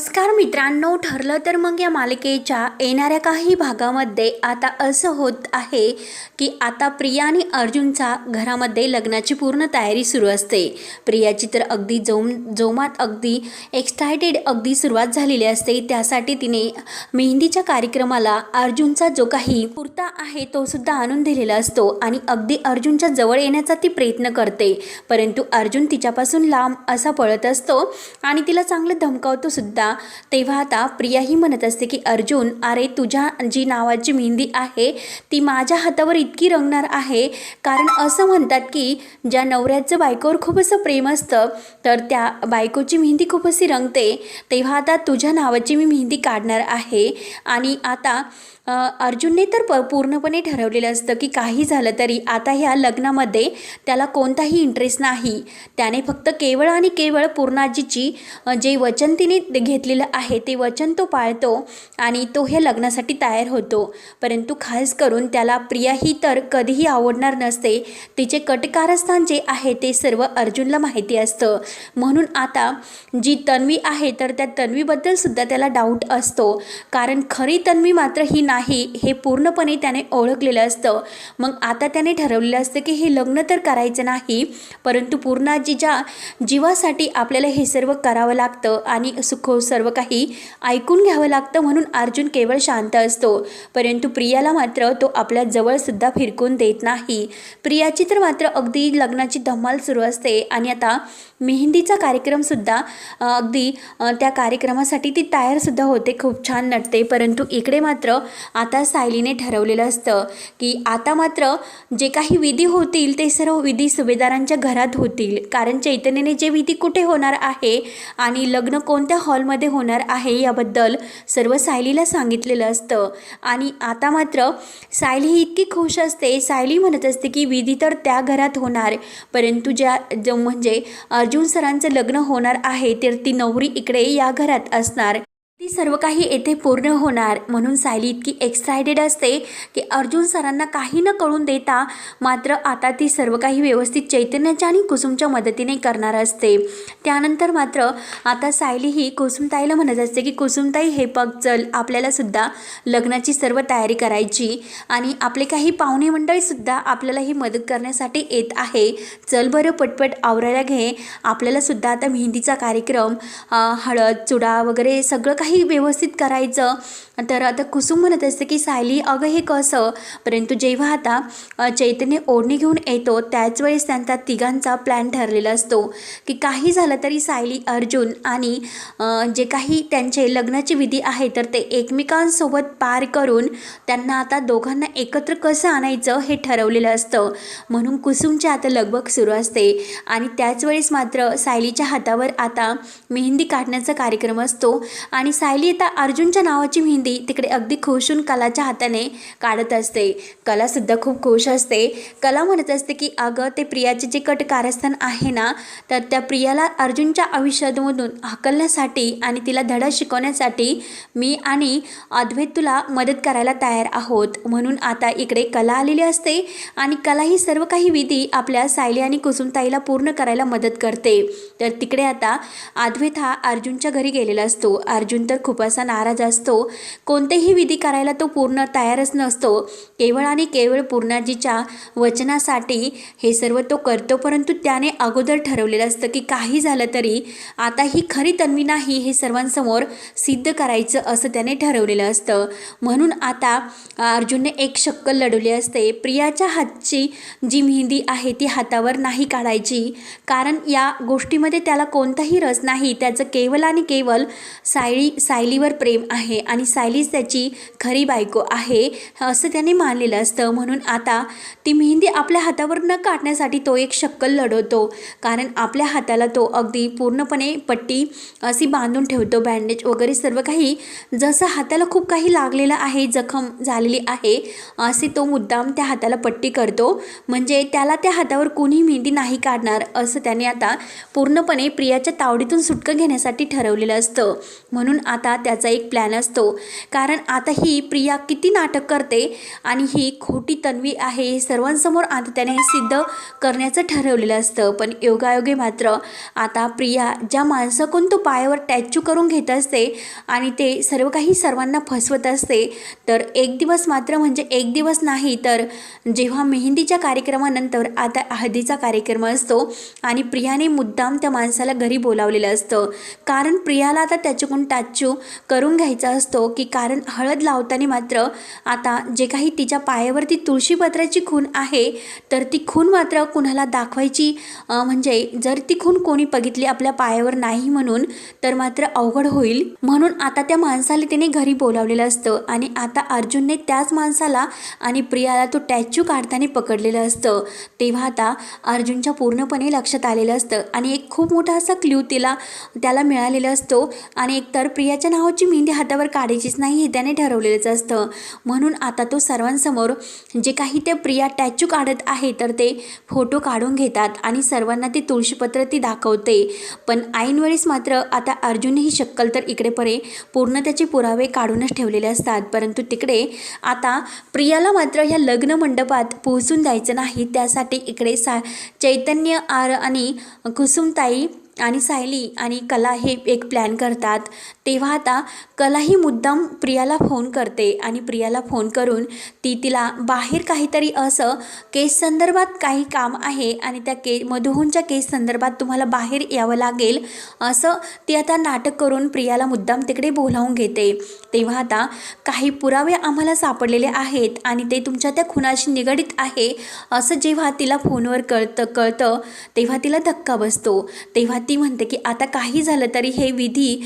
नमस्कार मित्रांनो ठरलं तर मग या मालिकेच्या येणाऱ्या काही भागामध्ये आता असं होत आहे की आता प्रिया आणि अर्जुनचा घरामध्ये लग्नाची पूर्ण तयारी सुरू असते. प्रियाची तर अगदी जोम जोमात अगदी एक्सायटेड अगदी सुरुवात झालेली असते. त्यासाठी तिने मेहंदीच्या कार्यक्रमाला अर्जुनचा जो काही कुर्ता आहे तो सुद्धा आणून दिलेला असतो आणि अगदी अर्जुनच्या जवळ येण्याचा ती प्रयत्न करते. परंतु अर्जुन तिच्यापासून लांब असा पळत असतो आणि तिला चांगलं धमकावतो सुद्धा. तेव्हा आता प्रियाही म्हणत असते की अर्जुन अरे तुझ्या जी नावाची मेहंदी आहे ती माझ्या हातावर इतकी रंगणार आहे. कारण असं म्हणतात की ज्या नवऱ्याचं बायकोवर खूप असं प्रेम असतं तर त्या बायकोची मेहंदी खूप अशी रंगते. तेव्हा आता तुझ्या नावाची मी मेहंदी काढणार आहे. आणि आता अर्जुनने तर प पूर्णपणे ठरवलेलं असतं की काही झालं तरी आता ह्या लग्नामध्ये त्याला कोणताही इंटरेस्ट नाही. त्याने फक्त केवळ आणि केवळ पूर्णाजीची जे वचन तिने घेतलेलं आहे ते वचन तो पाळतो आणि तो ह्या लग्नासाठी तयार होतो. परंतु खास करून त्याला प्रिया ही तर कधीही आवडणार नसते. तिचे कटकारस्थान जे आहे ते सर्व अर्जुनला माहिती असतं. म्हणून आता जी तन्वी आहे तर त्या तन्वीबद्दल सुद्धा त्याला डाऊट असतो. कारण खरी तन्वी मात्र ही नाही. हे पूर्णपणे त्याने ओळखलेलं असतं. मग आता त्याने ठरवलेलं असतं की हे लग्न तर करायचं नाही परंतु पूर्णाजीच्या जीवासाठी आपल्याला हे सर्व करावं लागतं आणि सुख सर्व काही ऐकून घ्यावं लागतं म्हणून अर्जुन केवळ शांत असतो. परंतु प्रियाला मात्र तो आपल्या जवळसुद्धा फिरकून देत नाही. प्रियाची तर मात्र अगदी लग्नाची धमाल सुरू असते आणि आता मेहंदीचा कार्यक्रमसुद्धा अगदी त्या कार्यक्रमासाठी ती तयारसुद्धा होते. खूप छान नटते. परंतु इकडे मात्र आता सायलीने ठरवलेलं असतं की आता मात्र जे काही विधी होतील ते सर्व विधी सुभेदारांच्या घरात होतील. कारण चैतन्याने जे विधी कुठे होणार आहे आणि लग्न कोणत्या हॉलमध्ये होणार आहे याबद्दल सर्व सायलीला सांगितलेलं असतं. आणि आता मात्र सायली ही इतकी खुश असते. सायली म्हणत असते की विधी तर त्या घरात होणार. परंतु ज्या जो म्हणजे अर्जुन सरांचं लग्न होणार आहे तर ती नवरी इकडे या घरात असणार. ती सर्व काही येथे पूर्ण होणार. म्हणून सायली इतकी एक्सायटेड असते की अर्जुन सरांना काही न कळून देता मात्र आता ती सर्व काही व्यवस्थित चैतन्याच्या आणि कुसुमच्या मदतीने करणार असते. त्यानंतर मात्र आता सायली ही कुसुमताईला म्हणत असते की कुसुमताई हे पग चल आपल्यालासुद्धा लग्नाची सर्व तयारी करायची आणि आपले काही पाहुणे मंडळीसुद्धा आपल्याला ही मदत करण्यासाठी येत आहे. चल बरं पटपट आवरायला घे. आपल्यालासुद्धा आता मेहंदीचा कार्यक्रम हळद चुडा वगैरे सगळं काही व्यवस्थित करायचं. तर आता कुसुम म्हणत असते की सायली अगं हे कसं? परंतु जेव्हा आता चैतन्य ओढणी घेऊन येतो त्याच वेळेस त्यांचा तिघांचा प्लॅन ठरलेला असतो. की काही झालं तरी सायली अर्जुन आणि जे काही त्यांचे लग्नाची विधी आहे तर ते एकमेकांसोबत पार करून त्यांना आता दोघांना एकत्र कसं आणायचं हे ठरवलेलं असतं. म्हणून कुसुमची आता लगबग सुरू असते. आणि त्याच वेळेस मात्र सायलीच्या हातावर आता मेहंदी काढण्याचा कार्यक्रम असतो. आणि सायली आता अर्जुनच्या नावाची मेहंदी तिकडे अगदी खुशून कलाच्या हाताने काढत असते. कलासुद्धा खूप खुश असते. कला म्हणत असते की अगं ते प्रियाचे जे कट कारस्थान आहे ना तर त्या प्रियाला अर्जुनच्या आयुष्यामधून हकलण्यासाठी आणि तिला धडा शिकवण्यासाठी मी आणि अद्वैत तुला मदत करायला तयार आहोत. म्हणून आता इकडे कला आलेली असते आणि कला ही सर्व काही विधी आपल्या सायली आणि कुसुमताईला पूर्ण करायला मदत करते. तर तिकडे आता अद्वैत हा अर्जुनच्या घरी गेलेला असतो. अर्जुन तर खूप असा नाराज असतो. कोणतेही विधी करायला तो पूर्ण तयारच नसतो. केवळ आणि केवळ पूर्णाजीच्या वचनासाठी हे सर्व तो करतो परंतु त्याने अगोदर ठरवलेलं असतं की काही झालं तरी आता ही खरी तन्वी नाही हे सर्वांसमोर सिद्ध करायचं असं त्याने ठरवलेलं असतं. म्हणून आता अर्जुनने एक शक्कल लढवली असते. प्रियाच्या हातची जी मेहंदी आहे ती हातावर नाही काढायची कारण या गोष्टीमध्ये त्याला कोणताही रस नाही. त्याचं केवळ आणि केवळ सायळी सायलीवर प्रेम आहे आणि सायलीच त्याची खरी बायको आहे असं त्याने मानलेलं असतं. म्हणून आता ती मेहंदी आपल्या हातावर न काढण्यासाठी तो एक शक्कल लढवतो. कारण आपल्या हाताला तो अगदी पूर्णपणे पट्टी अशी बांधून ठेवतो. बँडेज वगैरे सर्व काही जसं हाताला खूप काही लागलेलं आहे जखम झालेली आहे असे तो मुद्दाम त्या हाताला पट्टी करतो. म्हणजे त्याला त्या हातावर कोणी मेहंदी नाही काढणार असं त्याने आता पूर्णपणे प्रियाच्या तावडीतून सुटकं घेण्यासाठी ठरवलेलं असतं. म्हणून आता त्याचा एक प्लॅन असतो. कारण आता ही प्रिया किती नाटक करते आणि ही खोटी तन्वी आहे हे सर्वांसमोर आता त्याने हे सिद्ध करण्याचं ठरवलेलं असतं. पण योगायोगे मात्र आता प्रिया ज्या माणसाकडून तो पायावर टॅचू करून घेत असते आणि ते सर्व काही सर्वांना फसवत असते तर एक दिवस मात्र म्हणजे एक दिवस नाही तर जेव्हा मेहंदीच्या कार्यक्रमानंतर आता हळदीचा कार्यक्रम असतो आणि प्रियाने मुद्दाम त्या माणसाला घरी बोलावलेलं असतं. कारण प्रियाला आता त्याच्याकडून टॅच करून घ्यायचा असतो की कारण हळद लावताना मात्र आता जे काही तिच्या पायावरती तुळशीपत्राची खून आहे तर ती खून मात्र कुणाला दाखवायची? म्हणजे जर ती खून कोणी बघितली आपल्या पायावर नाही म्हणून तर मात्र अवघड होईल. म्हणून आता त्या माणसाला तिने घरी बोलावलेलं असतं आणि आता अर्जुनने त्याच माणसाला आणि प्रियाला तो टॅच्यू काढताना पकडलेलं असतं. तेव्हा आता अर्जुनच्या पूर्णपणे लक्षात आलेलं असतं आणि एक खूप मोठा असा क्ल्यू तिला त्याला मिळालेला असतो आणि एकतर प्रियाच्या नावाची मेहंदी हातावर काढायचीच नाही हे त्याने ठरवलेलंच असतं. म्हणून आता तो सर्वांसमोर जे काही ते प्रिया टॅच्यू काढत आहे तर ते फोटो काढून घेतात आणि सर्वांना ते तुळशीपत्र ती दाखवते. पण ऐनवेळीस मात्र आता अर्जुनही शक्कल तर इकडे परे पूर्ण त्याचे पुरावे काढूनच ठेवलेले असतात. परंतु तिकडे आता प्रियाला मात्र ह्या लग्न मंडपात पोहोचून द्यायचं नाही. त्यासाठी इकडे सा चैतन्य आर आणि कुसुमताई आणि सायली आणि कला हे एक प्लॅन करतात. तेव्हा आता कलाही मुद्दाम प्रियाला फोन करते आणि प्रियाला फोन करून ती तिला बाहेर काहीतरी असं केस संदर्भात काही काम आहे आणि त्या के मधुहूनच्या केस संदर्भात तुम्हाला बाहेर यावं लागेल असं ती आता नाटक करून प्रियाला मुद्दाम तिकडे बोलावून घेते. तेव्हा आता काही पुरावे आम्हाला सापडलेले आहेत आणि ते तुमच्या त्या खुनाशी निगडीत आहे असं जेव्हा तिला फोनवर कळतं कळतं तेव्हा तिला धक्का बसतो. तेव्हा ती म्हणते की आता काही झालं तरी हे विधी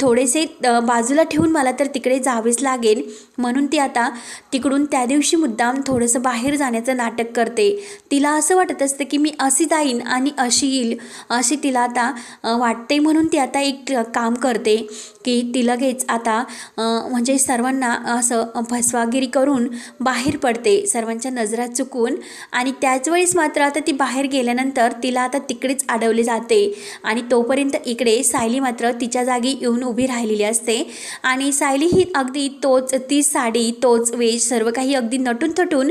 थोडेसे बाजूला ठेवून मला तर तिकडे जावेच लागेल. म्हणून ती आता तिकडून त्या दिवशी मुद्दाम थोडंसं बाहेर जाण्याचं नाटक करते. तिला असं वाटत असतं की मी अशी जाईन आणि अशी येईल अशी तिला आता वाटते. म्हणून ती आता एक काम करते की ती लगेच आता म्हणजे सर्वांना असं फसवागिरी करून बाहेर पडते सर्वांच्या नजरा चुकून. आणि त्याच वेळेस मात्र आता ती बाहेर गेल्यानंतर तिला आता तिकडेच अडवले जाते. आणि तोपर्यंत इकडे सायली मात्र तिच्या जागी येऊन उभी राहिलेली असते. आणि सायली ही अगदी तोच ती साडी तोच वेश सर्व काही अगदी नटून थटून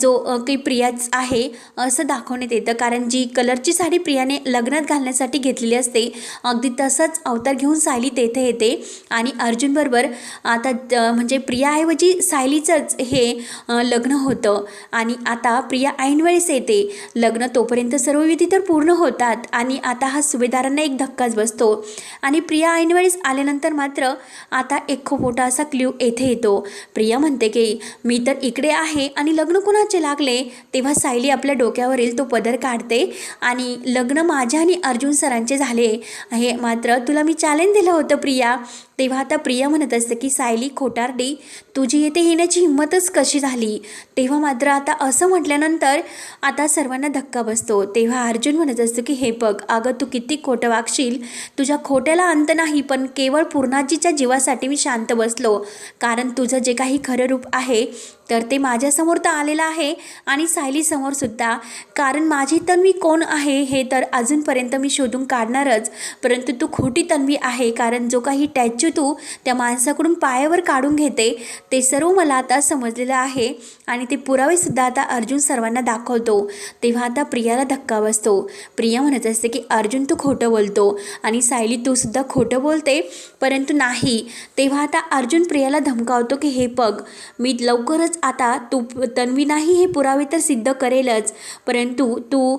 जो काही प्रियाच आहे असं दाखवण्यात येतं. कारण जी कलरची साडी प्रियाने लग्नात घालण्यासाठी घेतलेली असते अगदी तसंच अवतार घेऊन सायली तेथे येते. आणि अर्जुनबरोबर आता म्हणजे प्रियाऐवजी सायलीचंच हे लग्न होतं. आणि आता प्रिया ऐनवेळेस येते. लग्न तोपर्यंत सर्व विधी तर पूर्ण होतात. आणि आता हा सुभेदारांना एक धक्काच बसतो. आणि प्रिया ऐनवेळीस आल्यानंतर मात्र आता एक खूप मोठा असा क्ल्यू येथे येतो. प्रिया म्हणते की मी तर इकडे आहे आणि लग्न कुणाचे लागले? तेव्हा सायली आपल्या डोक्यावरील तो पदर काढते आणि लग्न माझ्या आणि अर्जुन सरांचे झाले. हे मात्र तुला मी चॅलेंज दिलं होतं प्रिया. तेव्हा आता प्रिया म्हणत असते की सायली खोटारडी तुझी येथे येण्याची हिंमतच कशी झाली? तेव्हा मात्र आता असं म्हटल्यानंतर आता सर्वांना धक्का बसतो. तेव्हा अर्जुन म्हणत असतो की हे बघ अगं तू किती खोटं वागशील. तुझ्या खोट्याला अंत नाही पण केवळ पूर्णाजीच्या जीवासाठी मी शांत बसलो. कारण तुझं जे काही खरं रूप आहे तर ते माझ्यासमोर तर आलेलं आहे आणि सायलीसमोर सुद्धा. कारण माझी तन्वी कोण आहे हे तर अजूनपर्यंत मी शोधून काढणारच. परंतु तू खोटी तन्वी आहे कारण जो काही टॅच्यू तू त्या माणसाकडून पायावर काढून घेते ते सर्व मला आता समजलेलं आहे. आणि ते पुरावेसुद्धा आता अर्जुन सर्वांना दाखवतो. तेव्हा आता प्रियाला धक्का बसतो. प्रिया म्हणत असते की अर्जुन तू खोटं बोलतो. आणि सायली तू सुद्धा खोटं बोलते? परंतु नाही. तेव्हा आता अर्जुन प्रियाला धमकावतो की हे बघ मी लवकरच आता तू तन्वी नाही हे पुरावे तर सिद्ध करेलच. परंतु तू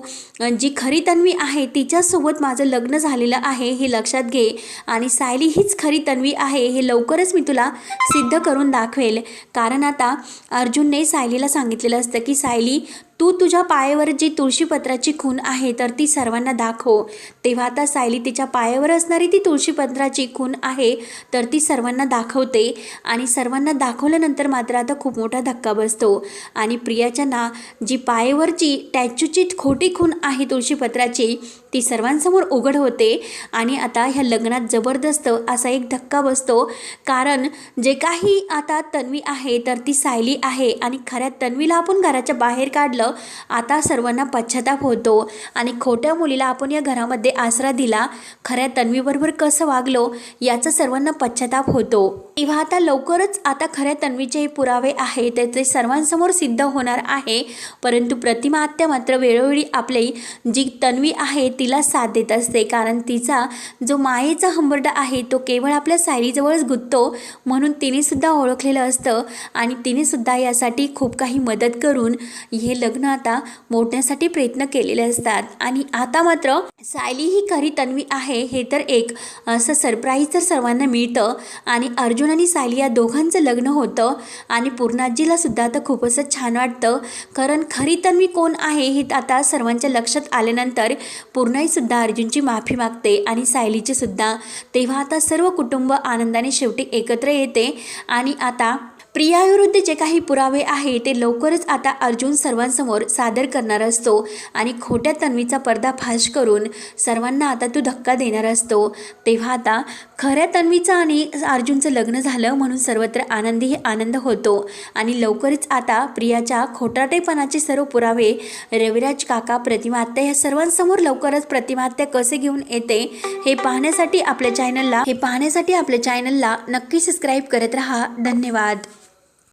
जी खरी तन्वी आहे तिच्यासोबत माझं लग्न झालेलं आहे हे लक्षात घे. आणि सायली हीच खरी तन्वी आहे हे लवकरच मी तुला सिद्ध करून दाखवेल. कारण आता अर्जुनने सायलीला सांगितलेलं असतं की सायली तू तुझ्या पायावर जी तुळशीपत्राची खून आहे तर ती सर्वांना दाखव. तेव्हा आता सायली तिच्या पायावर असणारी ती तुळशीपत्राची खून आहे तर ती सर्वांना दाखवते. आणि सर्वांना दाखवल्यानंतर मात्र आता खूप मोठा धक्का बसतो. आणि प्रियाच्या ना जी पायावरची टॅच्यूची खोटी खून आहे तुळशीपत्राची ती सर्वांसमोर उघड होते. आणि आता ह्या लग्नात जबरदस्त असा एक धक्का बसतो. कारण जे काही आता तन्वी आहे तर ती सायली आहे. आणि खऱ्या तन्वीला आपण घराच्या बाहेर काढलं आता सर्वांना पश्चाताप होतो. आणि खोट्या मुलीला आपण या घरामध्ये आसरा दिला खऱ्या तन्वीबरोबर कसं वागलो याचा सर्वांना पश्चाताप होतो. तेव्हा आता लवकरच आता खऱ्या तन्वीचे हे पुरावे आहे त्याचे ते सर्वांसमोर सिद्ध होणार आहे. परंतु प्रतिमा आत्या मात्र वेळोवेळी आपली जी तन्वी आहे तिला साथ देत असते. कारण तिचा जो मायेचा हंबरडा आहे तो केवळ आपल्या सायरीजवळच गुंततो. म्हणून तिनेसुद्धा ओळखलेलं असतं. आणि तिनेसुद्धा यासाठी खूप काही मदत करून हे लग्न आता मोडण्यासाठी प्रयत्न केलेले असतात. आणि आता मात्र सायली ही खरी तन्वी आहे हे तर एक असं सरप्राईज तर सर्वांना मिळतं. आणि अर्जुन आणि सायली या दोघांचं लग्न होतं. आणि पूर्णाजीला सुद्धा आता खूप असं छान वाटतं. कारण खरी तन्वी कोण आहे हे आता सर्वांच्या लक्षात आल्यानंतर पूर्णाईसुद्धा अर्जुनची माफी मागते आणि सायलीची सुद्धा. तेव्हा आता सर्व कुटुंब आनंदाने शेवटी एकत्र येते. आणि आता प्रियाविरुद्ध जे काही पुरावे आहे ते लवकरच आता अर्जुन सर्वांसमोर सादर करणार असतो आणि खोट्या तन्वीचा पर्दाफाश करून सर्वांना आता तो धक्का देणार असतो. तेव्हा आता खऱ्या तन्वीचं आणि अर्जुनचं लग्न झालं म्हणून सर्वत्र आनंदी आनंद होतो. आणि लवकरच आता प्रियाच्या खोटाटेपणाचे सर्व पुरावे रविराज काका प्रतिमात्या या सर्वांसमोर लवकरच प्रतिमात्या कसे घेऊन येते हे पाहण्यासाठी आपल्या चॅनलला हे पाहण्यासाठी आपल्या चॅनलला नक्की सबस्क्राईब करत राहा. धन्यवाद.